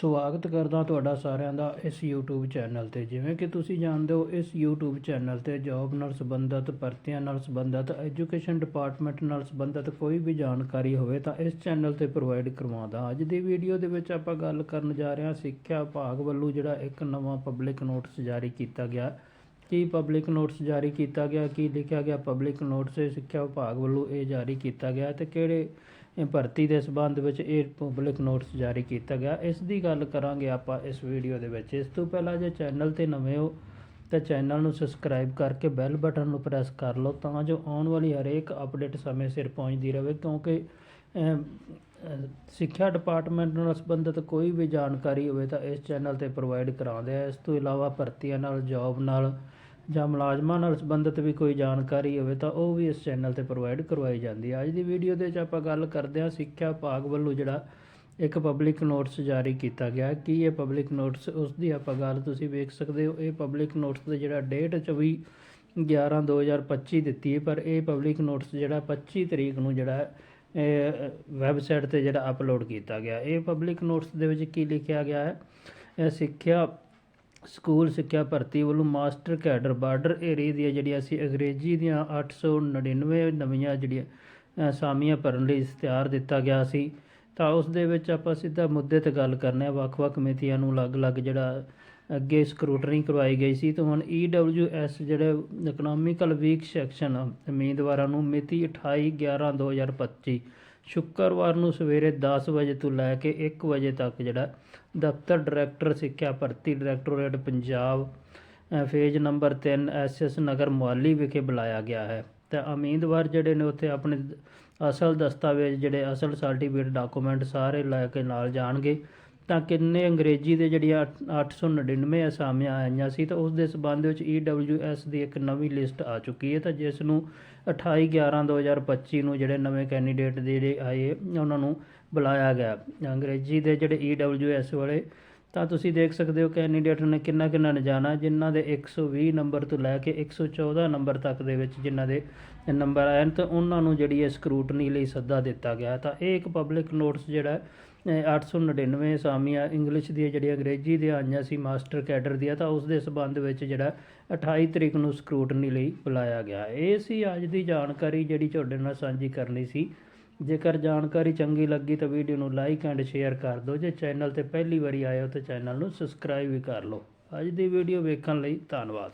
ਸਵਾਗਤ ਕਰਦਾ ਤੁਹਾਡਾ ਸਾਰਿਆਂ ਦਾ ਇਸ YouTube ਚੈਨਲ ਤੇ। ਜਿਵੇਂ ਕਿ ਤੁਸੀਂ ਜਾਣਦੇ ਹੋ, ਇਸ YouTube ਚੈਨਲ ਤੇ ਜੌਬ ਨਾਲ ਸੰਬੰਧਿਤ, ਭਰਤੀਆਂ ਨਾਲ ਸੰਬੰਧਿਤ ਐਜੂਕੇਸ਼ਨ ਡਿਪਾਰਟਮੈਂਟ ਨਾਲ ਸੰਬੰਧਿਤ ਕੋਈ ਵੀ ਜਾਣਕਾਰੀ ਹੋਵੇ ਤਾਂ ਇਸ ਚੈਨਲ ਤੇ ਪ੍ਰੋਵਾਈਡ ਕਰਵਾਉਂਦਾ। ਅੱਜ ਦੀ ਵੀਡੀਓ ਦੇ ਵਿੱਚ ਆਪਾਂ ਗੱਲ ਕਰਨ ਜਾ ਰਹੇ ਹਾਂ ਸਿੱਖਿਆ ਵਿਭਾਗ ਵੱਲੋਂ ਜਿਹੜਾ ਇੱਕ ਨਵਾਂ ਪਬਲਿਕ ਨੋਟਿਸ ਜਾਰੀ ਕੀਤਾ ਗਿਆ। ਕੀ ਪਬਲਿਕ ਨੋਟਿਸ ਜਾਰੀ ਕੀਤਾ ਗਿਆ, ਕੀ ਲਿਖਿਆ ਗਿਆ? ਪਬਲਿਕ ਨੋਟਿਸ ਸਿੱਖਿਆ ਵਿਭਾਗ ਵੱਲੋਂ ਇਹ ਜਾਰੀ ਕੀਤਾ ਗਿਆ ਤੇ ਕਿਹੜੇ ਭਰਤੀ ਦੇ ਸੰਬੰਧ ਵਿੱਚ ਇਹ ਪਬਲਿਕ ਨੋਟਿਸ ਜਾਰੀ ਕੀਤਾ ਗਿਆ? ਇਸ ਦੀ ਗੱਲ ਕਰਾਂਗੇ ਆਪਾਂ ਇਸ ਵੀਡੀਓ ਦੇ ਵਿੱਚ। ਇਸ ਤੋਂ ਪਹਿਲਾਂ ਜੇ ਚੈਨਲ ਤੇ ਨਵੇਂ ਹੋ ਤਾਂ ਚੈਨਲ ਨੂੰ ਸਬਸਕ੍ਰਾਈਬ ਕਰਕੇ ਬੈਲ ਬਟਨ ਨੂੰ ਪ੍ਰੈਸ ਕਰ ਲਓ ਤਾਂ ਜੋ ਆਉਣ ਵਾਲੀ ਹਰੇਕ ਅਪਡੇਟ ਸਮੇਂ ਸਿਰ ਪਹੁੰਚਦੀ ਰਹੇ ਕਿਉਂਕਿ ਸਿੱਖਿਆ ਡਿਪਾਰਟਮੈਂਟ ਨਾਲ ਸੰਬੰਧਿਤ ਕੋਈ ਵੀ ਜਾਣਕਾਰੀ ਹੋਵੇ ਤਾਂ ਇਸ ਚੈਨਲ ਤੇ ਪ੍ਰੋਵਾਈਡ ਕਰਾਉਂਦੇ ਆ। ਇਸ ਤੋਂ ਇਲਾਵਾ ਭਰਤੀਆਂ ਨਾਲ ਜੌਬ ਨਾਲ ਜਾਂ ਮੁਲਾਜ਼ਮਾਂ ਨਾਲ ਸੰਬੰਧਿਤ ਵੀ ਕੋਈ ਜਾਣਕਾਰੀ ਹੋਵੇ ਤਾਂ ਉਹ ਵੀ ਇਸ ਚੈਨਲ ਤੇ ਪ੍ਰੋਵਾਈਡ ਕਰਵਾਈ ਜਾਂਦੀ ਹੈ ਅੱਜ ਦੀ ਵੀਡੀਓ ਦੇ ਵਿੱਚ ਆਪਾਂ ਗੱਲ ਕਰਦੇ ਹਾਂ ਸਿੱਖਿਆ ਵਿਭਾਗ ਵੱਲੋਂ ਜਿਹੜਾ ਇੱਕ ਪਬਲਿਕ ਨੋਟਿਸ ਜਾਰੀ ਕੀਤਾ ਗਿਆ। ਕੀ ਇਹ ਪਬਲਿਕ ਨੋਟਿਸ ਉਸ ਦੀ ਆਪਾਂ ਗੱਲ ਤੁਸੀਂ ਵੇਖ ਸਕਦੇ ਹੋ। ਇਹ ਪਬਲਿਕ ਨੋਟਿਸ ਦਾ ਜਿਹੜਾ ਡੇਟ 24 11 2025 ਦਿੱਤੀ ਹੈ, ਪਰ ਇਹ ਪਬਲਿਕ ਨੋਟਿਸ ਜਿਹੜਾ 25 ਤਰੀਕ ਨੂੰ ਜਿਹੜਾ ਵੈਬਸਾਈਟ ਤੇ ਜਿਹੜਾ ਅਪਲੋਡ ਕੀਤਾ ਗਿਆ। ਇਹ ਪਬਲਿਕ ਨੋਟਸ ਦੇ ਵਿੱਚ ਕੀ ਲਿਖਿਆ ਗਿਆ ਹੈ? ਇਹ ਸਿੱਖਿਆ ਸਕੂਲ ਸਿੱਖਿਆ ਭਰਤੀ ਵੱਲੋਂ ਮਾਸਟਰ ਕੈਡਰ ਬਾਰਡਰ ਏਰੀਆ ਦੀਆਂ ਜਿਹੜੀਆਂ ਅਸੀਂ ਅੰਗਰੇਜ਼ੀ ਦੀਆਂ 899 ਨਵੀਆਂ ਜਿਹੜੀਆਂ ਅ, ਅਸਾਮੀਆਂ ਭਰਨ ਲਈ ਇਸ਼ਤਿਹਾਰ ਦਿੱਤਾ ਗਿਆ ਸੀ। ਤਾਂ ਉਸ ਦੇ ਵਿੱਚ ਆਪਾਂ ਸਿੱਧਾ ਮੁੱਦੇ ਤੇ ਗੱਲ ਕਰਨੇ ਆ। ਵੱਖ-ਵੱਖ ਕਮੇਟੀਆਂ ਨੂੰ ਅਲੱਗ-ਅਲੱਗ ਜਿਹੜਾ ਅੱਗੇ ਸਕਰੂਟਨੀ ਕਰਵਾਈ ਗਈ ਸੀ, ਤਾਂ ਹੁਣ EWS ਜਿਹੜੇ ਇਕਨੋਮਿਕਲ ਵੀਕ ਸੈਕਸ਼ਨ ਉਮੀਦਵਾਰਾਂ ਨੂੰ ਮਿਤੀ 28 11 2025 ਸ਼ੁੱਕਰਵਾਰ ਨੂੰ ਸਵੇਰੇ 10 ਵਜੇ ਤੋਂ ਲੈ ਕੇ 1 ਵਜੇ ਤੱਕ ਜਿਹੜਾ ਦਫ਼ਤਰ ਡਾਇਰੈਕਟਰ ਸਿੱਖਿਆ ਭਰਤੀ directorate Punjab phase number 3 S S Nagar Mohali ਵਿਖੇ ਬੁਲਾਇਆ ਗਿਆ ਹੈ। ਤਾਂ ਉਮੀਦਵਾਰ ਜਿਹੜੇ ਨੇ ਉੱਥੇ ਆਪਣੇ ਅਸਲ ਦਸਤਾਵੇਜ਼, ਜਿਹੜੇ ਅਸਲ ਸਰਟੀਫਿਕੇਟ ਡਾਕੂਮੈਂਟ ਸਾਰੇ ਲੈ ਕੇ ਨਾਲ ਜਾਣਗੇ। ਤਾਂ ਕਿੰਨੇ ਅੰਗਰੇਜ਼ੀ ਦੇ ਜਿਹੜੀਆਂ ਅੱਠ- 899 ਅਸਾਮੀਆਂ ਆਈਆਂ ਸੀ, ਤਾਂ ਉਸ ਦੇ ਸਬੰਧ ਵਿੱਚ EWS ਦੀ ਇੱਕ ਨਵੀਂ ਲਿਸਟ ਆ ਚੁੱਕੀ ਹੈ, ਤਾਂ ਜਿਸ ਨੂੰ 28 11 2025 ਨੂੰ ਜਿਹੜੇ ਨਵੇਂ ਕੈਂਡੀਡੇਟ ਜਿਹੜੇ ਆਏ, ਉਹਨਾਂ ਨੂੰ ਬੁਲਾਇਆ ਗਿਆ। ਅੰਗਰੇਜ਼ੀ ਦੇ ਜਿਹੜੇ EWS ਵਾਲੇ ਤਾਂ ਤੁਸੀਂ ਦੇਖ ਸਕਦੇ ਹੋ ਕੈਂਡੀਡੇਟ ਨੇ ਕਿੰਨਾ ਕਿੰਨਾ ਨੇ ਜਾਣਾ ਜਿਨ੍ਹਾਂ ਦੇ 120 ਨੰਬਰ ਤੋਂ ਲੈ ਕੇ 114 ਨੰਬਰ ਤੱਕ ਦੇ ਵਿੱਚ ਜਿਨ੍ਹਾਂ ਦੇ ਨੰਬਰ ਆਏ ਨੇ ਤਾਂ ਉਹਨਾਂ ਨੂੰ ਜਿਹੜੀ ਹੈ ਸਕਰੂਟਨੀ ਲਈ ਸੱਦਾ ਦਿੱਤਾ ਗਿਆ। ਤਾਂ ਇਹ ਇੱਕ ਪਬਲਿਕ ਨੋਟਿਸ ਜਿਹੜਾ ਹੈ, ਅਹ 899 ਅਸਾਮੀਆਂ ਇੰਗਲਿਸ਼ ਦੀਆਂ ਜਿਹੜੀਆਂ ਅੰਗਰੇਜ਼ੀ ਦੀਆਂ ਆਈਆਂ ਸੀ ਮਾਸਟਰ ਕੈਡਰ ਦੀਆਂ ਤਾਂ ਉਸ ਦੇ ਸਬੰਧ ਵਿੱਚ ਜਿਹੜਾ 28 ਤਰੀਕ ਨੂੰ ਸਕਰੂਟਨੀ ਲਈ ਬੁਲਾਇਆ ਗਿਆ। ਇਹ ਸੀ ਅੱਜ ਦੀ ਜਾਣਕਾਰੀ ਜਿਹੜੀ ਤੁਹਾਡੇ ਨਾਲ ਸਾਂਝੀ ਕਰਨੀ ਸੀ। ਜੇਕਰ ਜਾਣਕਾਰੀ ਚੰਗੀ ਲੱਗੀ ਤਾਂ ਵੀਡੀਓ ਨੂੰ ਲਾਈਕ ਐਂਡ ਸ਼ੇਅਰ ਕਰ ਦਿਓ। ਜੇ ਚੈਨਲ ਤੇ ਪਹਿਲੀ ਵਾਰੀ ਆਏ ਹੋ ਤਾਂ ਚੈਨਲ ਨੂੰ ਸਬਸਕ੍ਰਾਈਬ ਵੀ ਕਰ ਲਓ। ਅੱਜ ਦੀ ਵੀਡੀਓ ਵੇਖਣ ਲਈ ਧੰਨਵਾਦ।